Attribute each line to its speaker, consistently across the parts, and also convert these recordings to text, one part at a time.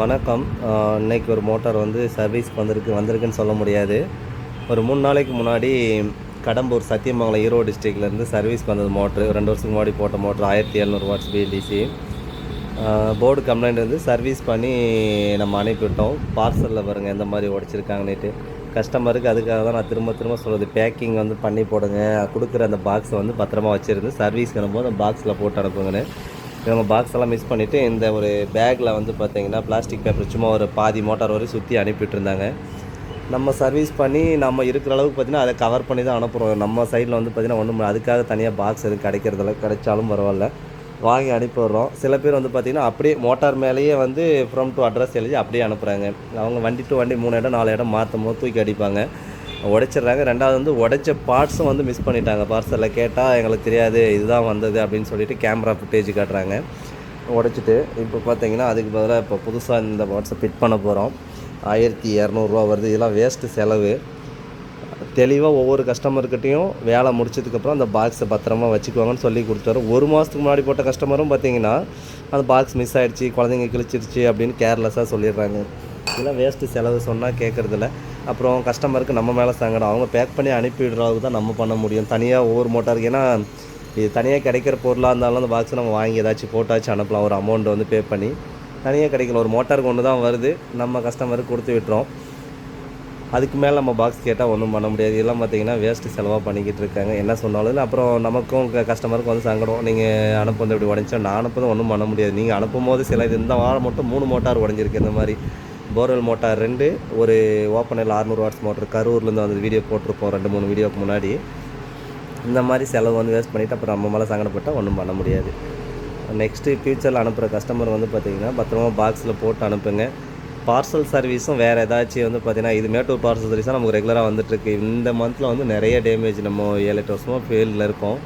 Speaker 1: வணக்கம். இன்றைக்கி இன்னைக்கு ஒரு மோட்டார் வந்து சர்வீஸ்க்கு வந்திருக்கு வந்திருக்குன்னு சொல்ல முடியாது. ஒரு மூணு நாளைக்கு முன்னாடி கடம்பூர் சத்தியமங்கலம் ஈரோடு டிஸ்ட்ரிக்ட்லேருந்து சர்வீஸ்க்கு வந்தது மோட்ரு ரெண்டு வருஷத்துக்கு முன்னாடி போட்ட மோட்ரு ஆயிரத்தி எழுநூறு வாட்ஸ் பிஎல்டிசி போர்டு கம்ப்ளைண்ட் வந்து சர்வீஸ் பண்ணி நம்ம அனுப்பிவிட்டோம். பார்சலில் பாருங்கள் எந்த மாதிரி உடச்சிருக்காங்கன்ட்டு கஸ்டமருக்கு அதுக்காக தான் நான் திரும்ப திரும்ப சொல்கிறது பேக்கிங் வந்து பண்ணி போடுங்க. கொடுக்குற அந்த பாக்ஸை வந்து பத்திரமா வச்சுருந்து சர்வீஸ்க்கு போது அந்த பாக்ஸில் போட்டு அனுப்புங்கன்னு. இவங்க பாக்ஸ் எல்லாம் மிஸ் பண்ணிவிட்டு இந்த ஒரு பேக்கில் வந்து பார்த்தீங்கன்னா பிளாஸ்டிக் பேப்பர் சும்மா ஒரு பாதி மோட்டார் வரை சுற்றி அனுப்பிட்டுருந்தாங்க. நம்ம சர்வீஸ் பண்ணி நம்ம இருக்கிற அளவுக்கு பார்த்தீங்கன்னா அதை கவர் பண்ணி தான் அனுப்புகிறோம் நம்ம சைடில் வந்து பார்த்திங்கன்னா ஒன்றும் அதுக்காக தனியாக பாக்ஸ் எதுவும் கிடைக்கிறதில்ல. கிடைச்சாலும் பரவாயில்ல. வாங்கி அனுப்பி விட்றோம் சில பேர் வந்து பார்த்திங்கன்னா அப்படியே மோட்டார் மேலேயே வந்து ஃப்ரம் டு அட்ரஸ் எழுதி அப்படியே அனுப்புகிறாங்க அவங்க வண்டி டு வண்டி மூணு இடம் நாலு இடம் மாற்றும் போது தூக்கி அடிப்பாங்க. உடைச்சிடுறாங்க. ரெண்டாவது வந்து உடைச்ச பார்ட்ஸும் வந்து மிஸ் பண்ணிட்டாங்க. பார்சலில் கேட்டால் எங்களுக்கு தெரியாது இதுதான் வந்தது அப்படின்னு சொல்லிட்டு கேமரா ஃபுட்டேஜ் காட்டுறாங்க. உடைச்சிட்டு இப்போ பார்த்தீங்கன்னா அதுக்கு பதிலாக இப்போ புதுசாக இந்த பார்ட்ஸை ஃபிட் பண்ண போகிறோம் ஆயிரத்தி இரநூறுவா வருது. இதெல்லாம் வேஸ்ட்டு செலவு. தெளிவாக ஒவ்வொரு கஸ்டமர்கிட்டையும் வேலை முடிச்சதுக்கப்புறம் அந்த பாக்ஸை பத்திரமா வச்சுக்குவாங்கன்னு சொல்லி கொடுத்தாரு ஒரு மாதத்துக்கு முன்னாடி போட்ட கஸ்டமரும் பார்த்தீங்கன்னா அந்த பாக்ஸ் மிஸ் ஆயிடுச்சு குழந்தைங்க கிழிச்சிருச்சு அப்படின்னு கேர்லெஸ்ஸாக சொல்லிடுறாங்க. இதெல்லாம் வேஸ்ட்டு செலவு சொன்னால் கேட்குறதில்ல அப்புறம் கஸ்டமருக்கு நம்ம மேலே சங்கடம். அவங்க பேக் பண்ணி அனுப்பிடுற அளவுக்கு தான் நம்ம பண்ண முடியும். தனியாக ஒவ்வொரு மோட்டாருக்கு ஏன்னா இது தனியாக கிடைக்கிற பொருளாக இருந்தாலும் அந்த பாக்ஸை நம்ம வாங்கி ஏதாச்சும் போட்டாச்சும் அனுப்பலாம். ஒரு அமௌண்ட் வந்து பே பண்ணி தனியாக கிடைக்கல. ஒரு மோட்டாருக்கு ஒன்று தான் வருது. நம்ம கஸ்டமருக்கு கொடுத்து விட்டுறோம். அதுக்கு மேலே நம்ம பாக்ஸ் கேட்டால் ஒன்றும் பண்ண முடியாது. இதெல்லாம் பார்த்தீங்கன்னா வேஸ்ட்டு செலவாக பண்ணிக்கிட்டு இருக்காங்க. என்ன சொன்னாலும். அப்புறம் நமக்கும் கஸ்டமருக்கும் வந்து சங்கடம். நீங்கள் அனுப்புறது இப்படி உடஞ்சா நான் அனுப்புறது ஒன்றும் பண்ண முடியாது. நீங்கள் அனுப்பும் போது சில இது இந்த வாரம் மட்டும் மூணு மோட்டார் உடஞ்சிருக்கு. இந்த மாதிரி போர்வெல் மோட்டார் ரெண்டு ஒரு ஓப்பனில் ஆறுநூறு வாட்ஸ் மோட்டர் கரூர்லேருந்து வந்து வீடியோ போட்டிருப்போம் ரெண்டு மூணு வீடியோக்கு முன்னாடி. இந்த மாதிரி செலவு வந்து வேஸ்ட் பண்ணிவிட்டு அப்புறம் நம்ம மேலே சங்கடப்பட்டால் ஒன்றும் பண்ண முடியாது. நெக்ஸ்ட்டு ஃப்யூச்சரில் அனுப்புகிற கஸ்டமர் வந்து பார்த்திங்கன்னா பத்திரமா பாக்ஸில் போட்டு அனுப்புங்க. பார்சல் சர்வீஸும் வேறு ஏதாச்சும் வந்து பார்த்திங்கன்னா இது மேட்டூர் பார்சல் சர்வீஸாக நமக்கு ரெகுலராக வந்துட்டுருக்கு இந்த மந்தில் வந்து நிறைய டேமேஜ் நம்ம ஏழு எட்டு வருஷமாக ஃபீல்டில் இருக்கோம்.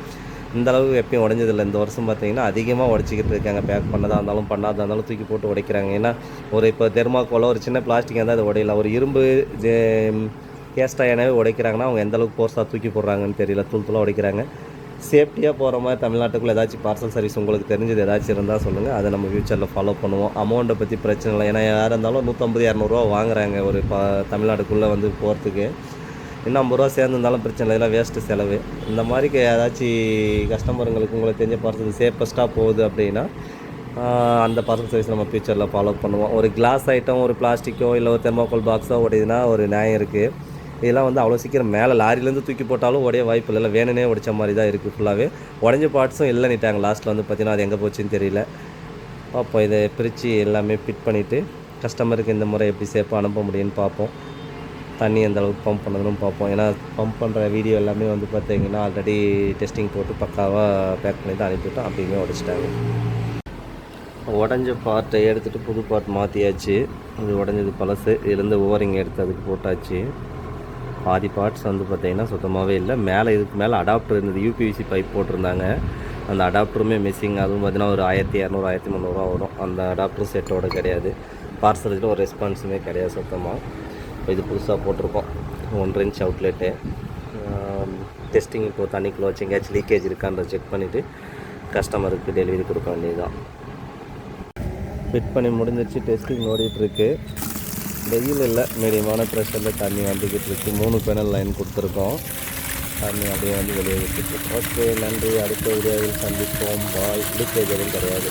Speaker 1: இந்த அளவுக்கு எப்பயும் உடஞ்சதில்லை. இந்த வருஷம் பார்த்தீங்கன்னா அதிகமாக உடச்சிக்கிட்டு இருக்காங்க. பேக் பண்ணதாக இருந்தாலும் பண்ணாதா இருந்தாலும் தூக்கி போட்டு உடைக்கிறாங்க. ஏன்னா ஒரு இப்போ தெர்மாக்கோலோ ஒரு சின்ன பிளாஸ்டிக் இருந்தால் அது உடையல. ஒரு இரும்பு கேஸ்டா எனவே உடைக்கிறாங்கன்னா அவங்க எந்த அளவுக்கு ஃபோர்ஸாக தூக்கி போடுறாங்கன்னு தெரியல. தூள் தூளாக உடைக்கிறாங்க. சேஃப்டியாக போகிற மாதிரி தமிழ்நாட்டுக்குள்ளே ஏதாச்சும் பார்சல் சர்வீஸ் உங்களுக்கு தெரிஞ்சது ஏதாச்சும் இருந்தால் சொல்லுங்கள் அதை நம்ம ஃப்யூச்சரில் ஃபாலோ பண்ணுவோம். அமௌண்ட்டை பற்றி பிரச்சனை இல்லை. ஏன்னா யாராக இருந்தாலும் நூற்றம்பது இரநூறுவா வாங்குறாங்க ஒரு ப தமிழ்நாட்டுக்குள்ளே வந்து போகிறதுக்கு இன்னும் ஐம்பது ரூபா சேர்ந்துருந்தாலும் பிரச்சனை இல்லை இதெல்லாம் வேஸ்ட்டு செலவு. இந்த மாதிரி ஏதாச்சும் கஸ்டமருங்களுக்கு உங்களுக்கு தெரிஞ்ச பார்சல் சேஃபஸ்ட்டாக போகுது அப்படின்னா அந்த பார்சல் சர்வீஸ் நம்ம ஃபியூச்சரில் ஃபாலோ பண்ணுவோம். ஒரு கிளாஸ் ஐட்டம் ஒரு பிளாஸ்டிக்கோ இல்லை ஒரு தெர்மோக்கோல் பாக்ஸோ உடையுதுன்னா ஒரு நியாயம் இருக்குது இதெல்லாம் வந்து அவ்வளோ சீக்கிரம் மேலே லாரிலேருந்து தூக்கி போட்டாலும் உடைய வாய்ப்பு இல்லை. வேணுனே உடைச்ச மாதிரி தான் இருக்குது ஃபுல்லாகவே உடஞ்ச பார்ட்ஸும் இல்லைன்னுட்டாங்க லாஸ்ட்டில் வந்து பார்த்தீங்கன்னா அது எங்கே போச்சுன்னு தெரியல. பார்ப்போம் இதை பிரித்து எல்லாமே ஃபிட் பண்ணிவிட்டு கஸ்டமருக்கு இந்த முறை எப்படி சேஃபாக அனுப்ப முடியும்னு பார்ப்போம் தண்ணி எந்த அளவுக்கு பம்ப் பண்ணதுன்னு பார்ப்போம். ஏன்னா பம்ப் பண்ணுற வீடியோ எல்லாமே வந்து பார்த்திங்கன்னா ஆல்ரெடி டெஸ்டிங் போட்டு பக்காவாக பேக் பண்ணி தான் அனுப்பிவிட்டோம். அப்படியுமே உடைச்சிட்டாங்க. உடஞ்ச பார்ட்டை எடுத்துகிட்டு புது பார்ட் மாற்றியாச்சு இது உடஞ்சது பழசு. இதுலேருந்து ஓவரிங் எடுத்து அதுக்கு போட்டாச்சு. பாதி பார்ட்ஸ் வந்து பார்த்திங்கன்னா சுத்தமாகவே இல்லை. மேலே இதுக்கு மேலே அடாப்டர் இருந்தது. யூபிவிசி பைப் போட்டிருந்தாங்க. அந்த அடாப்டருமே மிஸ்ஸிங் அதுவும் பார்த்திங்கன்னா ஒரு ஆயிரத்தி இரநூறு ஆயிரத்தி முந்நூறுரூவா வரும். அந்த அடாப்டர் செட்டோட கிடையாது. பார்சலுக்கு ஒரு ரெஸ்பான்ஸுமே கிடையாது சுத்தமாக இப்போ இது புதுசாக போட்டிருக்கோம். ஒன்றரை இன்ச் அவுட்லெட்டு டெஸ்டிங் இப்போது தண்ணிக்குள்ளே வச்சு எங்கேயாச்சும் லீக்கேஜ் இருக்கான்ற செக் பண்ணிவிட்டு கஸ்டமருக்கு டெலிவரி கொடுக்க வேண்டியதுதான். ஃபிட் பண்ணி முடிஞ்சிருச்சு டெஸ்டிங் ஓடிட்டுருக்கு வெயில் இல்லை மீடியமான ப்ரெஷரில் தண்ணி வந்துக்கிட்டு இருக்கு. மூணு பேனல் லைன் கொடுத்துருக்கோம். தண்ணி அப்படியே வந்து வெளியே விட்டுருக்கு ஓகே நன்றி. அடுத்த வீடியோவில் சந்திப்போம். பாய் லீக்கேஜ் எதுவும் கிடையாது.